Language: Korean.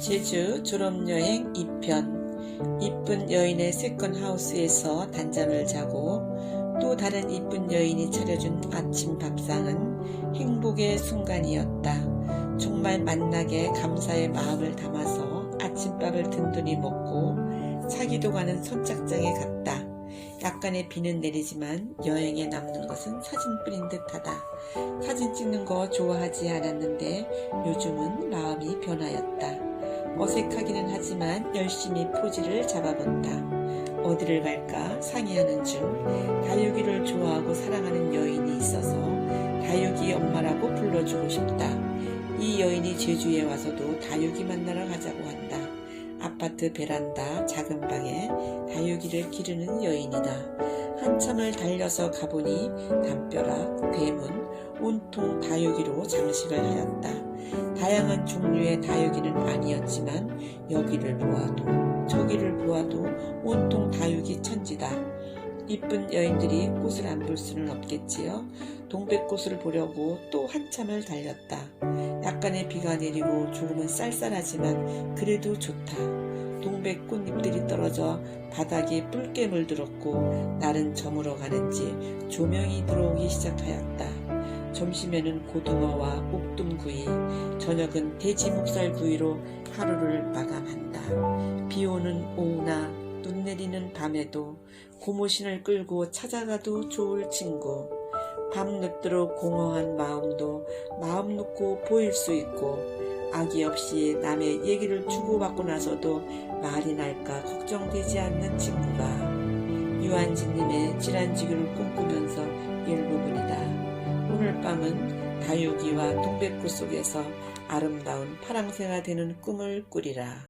제주 졸업여행 2편 이쁜 여인의 세컨하우스에서 단잠을 자고 또 다른 이쁜 여인이 차려준 아침 밥상은 행복의 순간이었다. 정말 만나게 감사의 마음을 담아서 아침밥을 든든히 먹고 차기도 가는 선착장에 갔다. 약간의 비는 내리지만 여행에 남는 것은 사진뿐인 듯하다. 사진 찍는 거 좋아하지 않았는데 요즘은 마음이 변하였다. 어색하기는 하지만 열심히 포즈를 잡아본다. 어디를 갈까 상의하는 중 다육이를 좋아하고 사랑하는 여인이 있어서 다육이 엄마라고 불러주고 싶다. 이 여인이 제주에 와서도 다육이 만나러 가자고 한다. 아파트 베란다 작은 방에 다육이를 기르는 여인이다. 한참을 달려서 가보니 담벼락, 대문, 온통 다육이로 장식을 하였다. 다양한 종류의 다육이는 아니었지만 여기를 보아도 저기를 보아도 온통 다육이 천지다. 이쁜 여인들이 꽃을 안 볼 수는 없겠지요. 동백꽃을 보려고 또 한참을 달렸다. 약간의 비가 내리고 조금은 쌀쌀하지만 그래도 좋다. 동백 꽃잎들이 떨어져 바닥에 붉게 물들었고 날은 저물어 가는지 조명이 들어오기 시작하였다. 점심에는 고등어와 옥돔구이, 저녁은 돼지 목살구이로 하루를 마감한다. 비 오는 오후나 눈 내리는 밤에도 고무신을 끌고 찾아가도 좋을 친구. 밤 늦도록 공허한 마음도 마음 놓고 보일 수 있고 아기 없이 남의 얘기를 주고받고 나서도 말이 날까 걱정되지 않는 친구가 유한진님의 질환지교를 꿈꾸면서 일부분이다. 오늘 밤은 다육이와 동백꽃 속에서 아름다운 파랑새가 되는 꿈을 꾸리라.